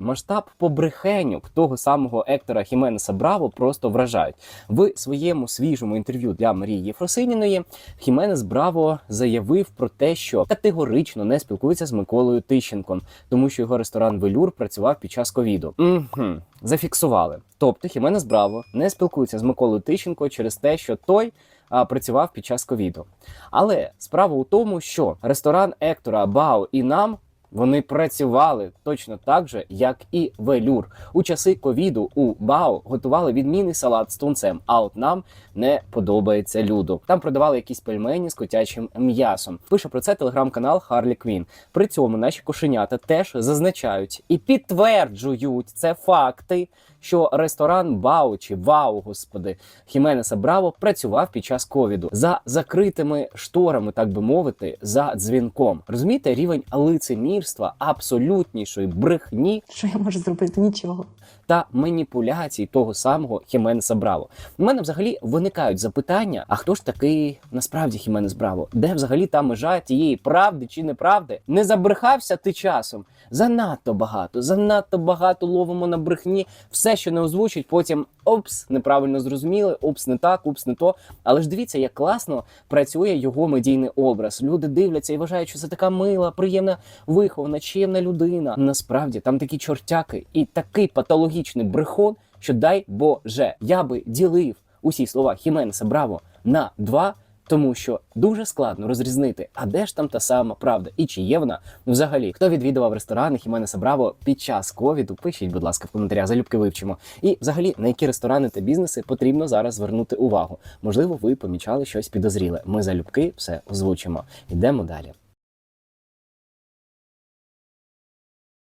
масштаб побрехеньок того самого Ектора Хіменеса Браво просто вражають. В своєму свіжому інтерв'ю для Марії Єфросиніної Хіменес Браво заявив про те, що категорично не спілкується з Миколою Тищенком, тому що його ресторан Велюр працював під час ковіду. Угу. Зафіксували. Тобто Хіменес Браво не спілкується з Миколою Тищенко через те, що той працював під час ковіду. Але справа у тому, що ресторан Ектора Бао і нам. Вони працювали точно так же, як і велюр. У часи ковіду у Бао готували відмінний салат з тунцем. А от нам не подобається люду. Там продавали якісь пельмені з котячим м'ясом. Пише про це телеграм-канал Харлі Квін. При цьому наші кошенята теж зазначають і підтверджують це факти, що ресторан Бао чи Вау, господи, Хіменеса Браво працював під час ковіду за закритими шторами, так би мовити, за дзвінком. Розумієте, рівень лицемірства, абсолютнішої брехні Що я можу зробити? Нічого. та маніпуляцій того самого Хіменеса Браво. У мене взагалі виникають запитання: а хто ж такий насправді Хіменес Браво? Де взагалі та межа тієї правди чи неправди? Не забрехався ти часом? Занадто багато, занадто багато ловимо на брехні. Все, що не озвучить, потім опс, неправильно зрозуміли, опс, не так, опс, не то. Але ж дивіться, як класно працює його медійний образ. Люди дивляться і вважають, що це така мила, приємна, вихована, чемна людина. Насправді там такі чортяки і такий патологічний брехон, що дай Боже, я би ділив усі слова Хіменеса Браво на два. Тому що дуже складно розрізнити, а де ж там та сама правда, і чи є вона взагалі. Хто відвідував ресторани Хіменеса Сабраво під час ковіду? Пишіть, будь ласка, в коментарях, залюбки вивчимо. І взагалі на які ресторани та бізнеси потрібно зараз звернути увагу. Можливо, ви помічали щось підозріле. Ми залюбки все озвучимо. Йдемо далі.